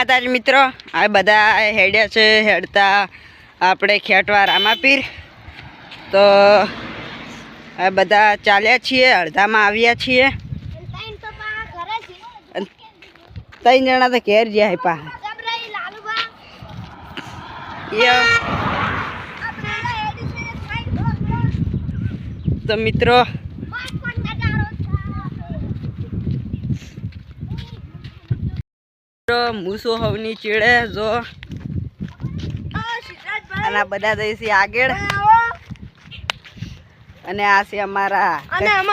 માતાજી મિત્રો, આ બધા હેડ્યા છે, હેડતા આપણે ખેટવા રામાપીર તો આ બધા ચાલ્યા છીએ, અડધામાં આવ્યા છીએ. ત્રણ જણા તો ઘેર જ્યાં પા તો મિત્રો મિત્રો, મૂસો હવની ચીડે જો. અને બધા જઈશી આગળ. અને આ છે અમારા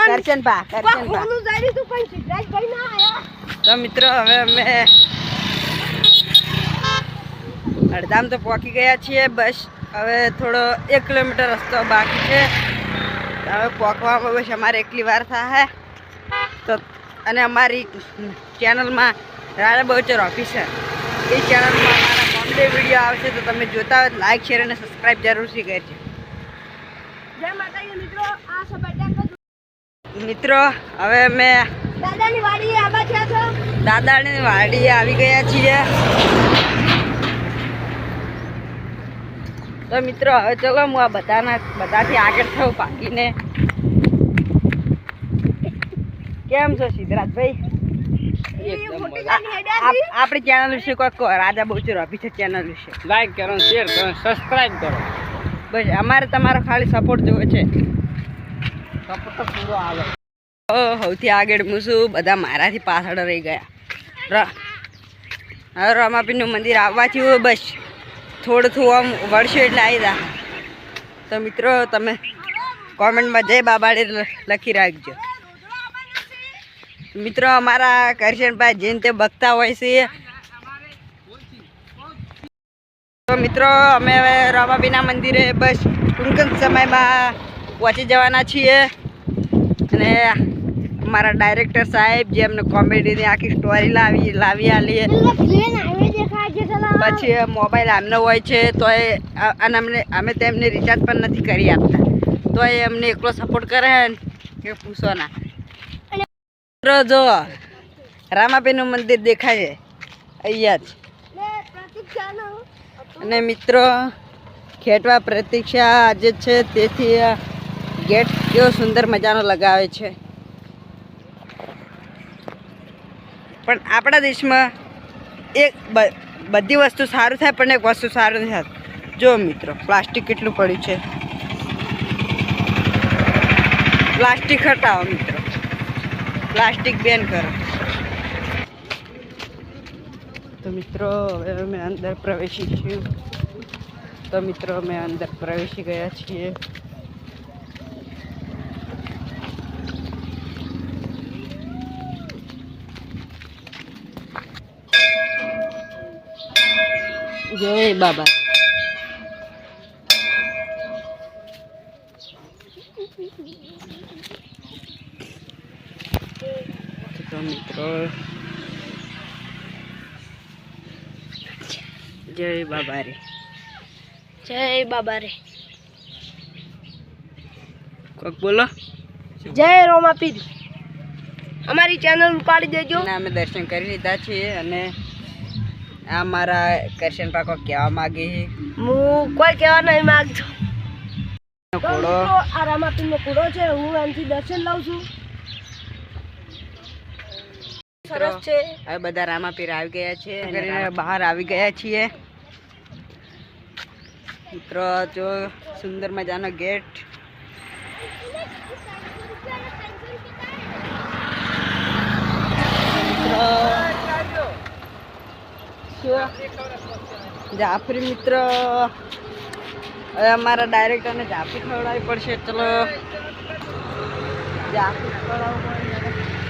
કરશનપા કરશનપા તો મિત્રો હવે અમે અડધામ તો પહોંચી ગયા છીએ બસ હવે થોડો એક કિલોમીટર રસ્તો બાકી છે. હવે પહોંચવામાં બસ અમારે એકલી વાર થાય. તો અને અમારી ચેનલમાં રાડા બહુચર ઓફિસર એ ચેનલમાં મારા કોમેડી વીડિયો આવશે તો તમે જોતા હોય લાઈક શેર અને સબસ્ક્રાઈબ જરૂરથી કરજો. મિત્રો હવે અમે દાદાની વાડી આબા છે છો? દાદાની વાડીએ આવી ગયા છીએ. તો મિત્રો હવે ચલો હું આ બધાના બધાથી આગળ થઉં પાકીને. કેમ છો સિદ્ધરાજભાઈ? આપણી ચેનલ વિશે કોઈ કહો રાજા બહુચર છે ચેનલ વિશે. લાઈક કરો શેર કરો સબસ્ક્રાઇબ કરો. બસ અમારે તમારો ખાલી સપોર્ટ જોવે છે. સપોર્ટ તો પૂરો આવે. સૌથી આગળ હું છું. બધા મારાથી પાછળ રહી ગયા. હવે રમાપીનું મંદિર આવવાથી હોય બસ થોડું થોડું આમ વળશે એટલે આવી જા. તો મિત્રો તમે કોમેન્ટમાં જય બાબાડે લખી રાખજો. મિત્રો, અમારા કરશનભાઈ જેને તે બગતા હોય છે. તો મિત્રો, અમે હવે રમાબીના મંદિરે બસ ટૂંક સમયમાં પહોંચી જવાના છીએ. અને અમારા ડાયરેક્ટર સાહેબ જે અમને કોમેડીની આખી સ્ટોરી લાવી લાવી આલીએ પછી મોબાઈલ આમનો હોય છે, તો એ અને અમને, અમે તેમને રિચાર્જ પણ નથી કરી આપતા. તો એ અમને એકલો સપોર્ટ કરે કે પૂછો ના. મિત્રો જો રામાબેનનું મંદિર દેખાય છે. અહીંયા જ. અને મિત્રો, ખેટવા પ્રતીક્ષા આજે છે, તેથી ગેટ કેવો સુંદર મજાનો લગાવે છે. પણ આપણા દેશમાં એક બધી વસ્તુ સારું થાય, પણ એક વસ્તુ સારું નથી થતું. જો મિત્રો, પ્લાસ્ટિક કેટલું પડ્યું છે. પ્લાસ્ટિક હટાવો મિત્રો. પ્લાસ્ટિક બેન કરો. તો મિત્રો હવે અમે અંદર પ્રવેશી છીએ. તો મિત્રો અમે અંદર પ્રવેશી ગયા છીએ. જય બાબા. તો મિત્રો જય બાબા રે જય બાબા રે કોક બોલો. જય રોમાપીર અમારી ચેનલ ઉપાડી દેજો. અમે દર્શન કરી લીધા છીએ અને આ મારા કરશન પાકો કહેવા માગે હું કોઈ કહેવા નહીં માંગતો. ઘોડો આ રામાપીરનો ઘોડો છે હું એમથી દર્શન લઉં છું. છે. હવે બધા રામાપીર આવી ગયા છે કરીને બહાર આવી ગયા છીએ. મિત્રો જો સુંદર મજાનો ગેટ. જાફરી મિત્ર. હવે અમારા ડાયરેક્ટરને જાફરી ખવડાવવી પડશે. ચલો. જાફરી ખવડાવવું પડે.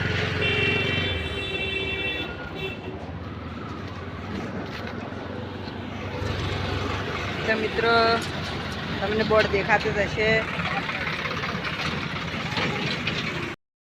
તો મિત્રો તમને બોર્ડ દેખાતું થશે